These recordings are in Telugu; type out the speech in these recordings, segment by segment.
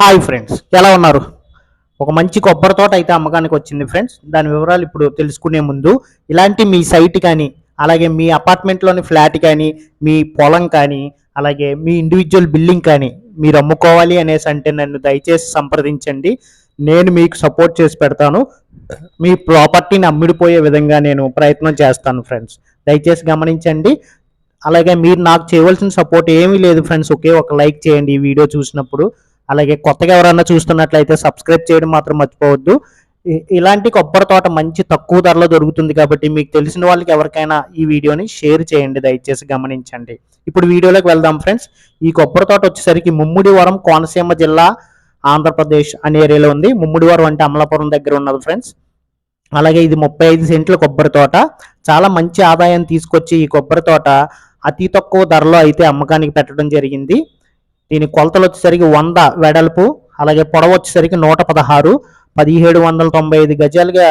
హాయ్ ఫ్రెండ్స్ ఎలా ఉన్నారు? ఒక మంచి కొబ్బరి తోట అయితే అమ్మకానికి వచ్చింది ఫ్రెండ్స్. దాని వివరాలు ఇప్పుడు తెలుసుకునే ముందు ఇలాంటి మీ సైట్ కానీ అలాగే మీ అపార్ట్మెంట్లోని ఫ్లాట్ కానీ మీ పొలం కానీ అలాగే మీ ఇండివిజువల్ బిల్డింగ్ కానీ మీరు అమ్ముకోవాలి అనేసి అంటే నన్ను దయచేసి సంప్రదించండి. నేను మీకు సపోర్ట్ చేసి పెడతాను. మీ ప్రాపర్టీని అమ్మిడిపోయే విధంగా నేను ప్రయత్నం చేస్తాను ఫ్రెండ్స్. దయచేసి గమనించండి. అలాగే మీరు నాకు చేయవలసిన సపోర్ట్ ఏమీ లేదు ఫ్రెండ్స్. ఒకే ఒక లైక్ చేయండి ఈ వీడియో చూసినప్పుడు. అలాగే కొత్తగా ఎవరైనా చూస్తున్నట్లయితే సబ్స్క్రైబ్ చేయడం మాత్రం మర్చిపోవద్దు. ఇలాంటి కొబ్బరి తోట మంచి తక్కువ ధరలో దొరుకుతుంది కాబట్టి మీకు తెలిసిన వాళ్ళకి ఎవరికైనా ఈ వీడియోని షేర్ చేయండి దయచేసి గమనించండి. ఇప్పుడు వీడియోలోకి వెళ్దాం ఫ్రెండ్స్. ఈ కొబ్బరి తోట వచ్చేసరికి ముమ్మిడివరం కోనసీమ జిల్లా ఆంధ్రప్రదేశ్ అనే ఏరియాలో ఉంది. ముమ్మిడివరం అంటే అమలాపురం దగ్గర ఉన్నది ఫ్రెండ్స్. అలాగే ఇది ముప్పై ఐదు సెంట్ల కొబ్బరి తోట. చాలా మంచి ఆదాయం తీసుకొచ్చి ఈ కొబ్బరి తోట అతి తక్కువ ధరలో అయితే అమ్మకానికి పెట్టడం జరిగింది. దీని కొలతలు వచ్చేసరికి వంద వెడల్పు అలాగే పొడవు వచ్చేసరికి నూట పదహారు పదిహేడు వందల తొంభై ఐదు గజాలుగా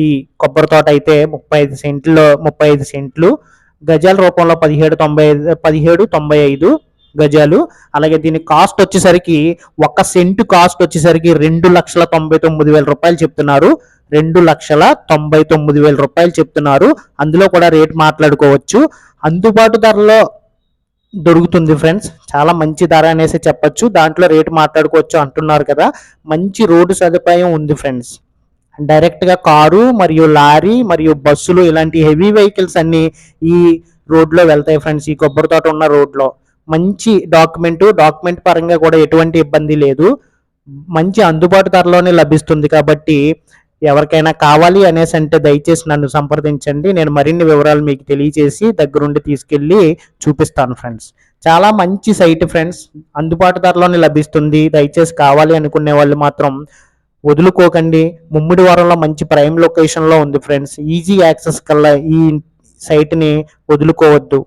ఈ కొబ్బరి తోట అయితే ముప్పై ఐదు సెంట్లో ముప్పై ఐదు సెంట్లు. గజాల రూపంలో పదిహేడు తొంభై ఐదు పదిహేడు తొంభై ఐదు గజాలు. అలాగే దీని కాస్ట్ వచ్చేసరికి ఒక సెంటు కాస్ట్ వచ్చేసరికి రెండు లక్షల తొంభై తొమ్మిది వేల రూపాయలు చెప్తున్నారు. రెండు లక్షల తొంభై తొమ్మిది వేల రూపాయలు చెప్తున్నారు. అందులో కూడా రేట్ మాట్లాడుకోవచ్చు. అందుబాటు ధరలో దొరుకుతుంది ఫ్రెండ్స్ చాలా మంచి ధర అనేసి చెప్పొచ్చు. దాంట్లో రేటు మాట్లాడుకోవచ్చు అంటున్నారు కదా. మంచి రోడ్డు సదుపాయం ఉంది ఫ్రెండ్స్ డైరెక్ట్గా కారు మరియు లారీ మరియు బస్సులు ఇలాంటి హెవీ వెహికల్స్ అన్నీ ఈ రోడ్లో వెళ్తాయి ఫ్రెండ్స్ ఈ కొబ్బరి తోట ఉన్న రోడ్లో మంచి డాక్యుమెంట్ డాక్యుమెంట్ పరంగా కూడా ఎటువంటి ఇబ్బంది లేదు. మంచి అందుబాటు ధరలోనే లభిస్తుంది కాబట్టి ఎవరికైనా కావాలి అనేసి అంటే దయచేసి నన్ను సంప్రదించండి. నేను మరిన్ని వివరాలు మీకు తెలియజేసి దగ్గరుండి తీసుకెళ్ళి చూపిస్తాను ఫ్రెండ్స్. చాలా మంచి సైట్ ఫ్రెండ్స్. అందుబాటు ధరలోనే లభిస్తుంది. దయచేసి కావాలి అనుకునే వాళ్ళు మాత్రం వదులుకోకండి. ముమ్మిడి వారంలో మంచి ప్రైమ్ లొకేషన్లో ఉంది ఫ్రెండ్స్. ఈజీ యాక్సెస్ కల్లా ఈ సైట్ని వదులుకోవద్దు.